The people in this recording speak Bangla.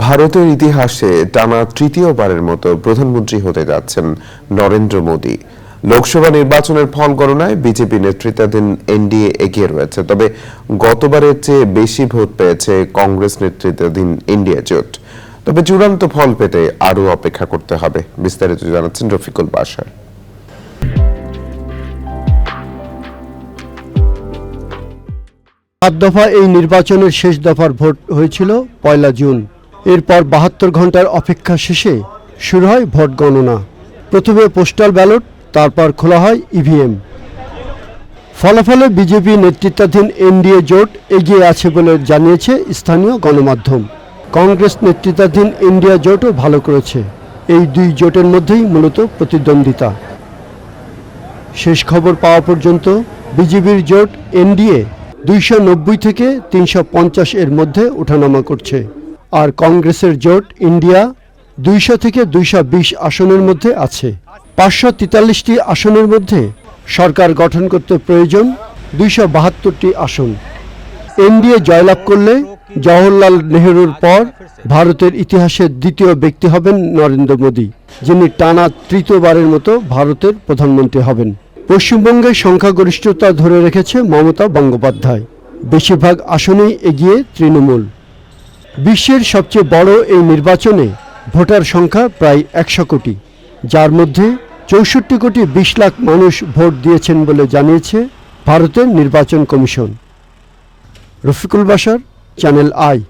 ভারতের ইতিহাসে টানা তৃতীয়বারের মতো প্রধানমন্ত্রী হতে যাচ্ছেন নরেন্দ্র মোদী। লোকসভা নির্বাচনের ফল গণনায় বিজেপি নেতৃত্বাধীন এনডিএ এগিয়ে রয়েছে, তবে গতবারের চেয়ে বেশি ভোট পেয়েছে কংগ্রেস নেতৃত্বাধীন ইন্ডিয়া জোট। তবে চূড়ান্ত ফল পেতে আরও অপেক্ষা করতে হবে, বিস্তারিত জানাচ্ছেন রফিকুল বাসার। সাত দফা এই নির্বাচনের শেষ দফার ভোট হয়েছিল পয়লা জুন। এরপর বাহাত্তর ঘণ্টার অপেক্ষা শেষে শুরু হয় ভোট গণনা। প্রথমে পোস্টাল ব্যালট, তারপর খোলা হয় ইভিএম ফলাফলে বিজেপি নেতৃত্বাধীন এনডিএ জোট এগিয়ে আছে বলে জানিয়েছে স্থানীয় গণমাধ্যম। কংগ্রেস নেতৃত্বাধীন ইন্ডিয়া জোটও ভালো করেছে। এই দুই জোটের মধ্যেই মূলত প্রতিদ্বন্দ্বিতা। শেষ খবর পাওয়া পর্যন্ত বিজেপির জোট এনডিএ দুইশো নব্বই থেকে তিনশো পঞ্চাশ এর মধ্যে ওঠানামা করছে। আর কংগ্রেসের জোট ইন্ডিয়া দুইশো থেকে দুইশো বিশ আসনের মধ্যে আছে। পাঁচশো তেতাল্লিশটি আসনের মধ্যে সরকার গঠন করতে প্রয়োজন দুইশো বাহাত্তরটি আসন। এনডিএ জয়লাভ করলে জওহরলাল নেহরুর পর ভারতের ইতিহাসের দ্বিতীয় ব্যক্তি হবেন নরেন্দ্র মোদী, যিনি টানা তৃতীয়বারের মতো ভারতের প্রধানমন্ত্রী হবেন। পশ্চিমবঙ্গে সংখ্যাগরিষ্ঠতা ধরে রেখেছে মমতা বন্দ্যোপাধ্যায়। বেশিরভাগ আসনেই এগিয়ে তৃণমূল। বিশ্বের সবচেয়ে বড় এই নির্বাচনে ভোটার সংখ্যা প্রায় একশো কোটি। যার মধ্যে চৌষট্টি কোটি বিশ লাখ মানুষ ভোট দিয়েছেন বলে জানিয়েছে ভারতের নির্বাচন কমিশন। রফিকুল বাসার চ্যানেল আই।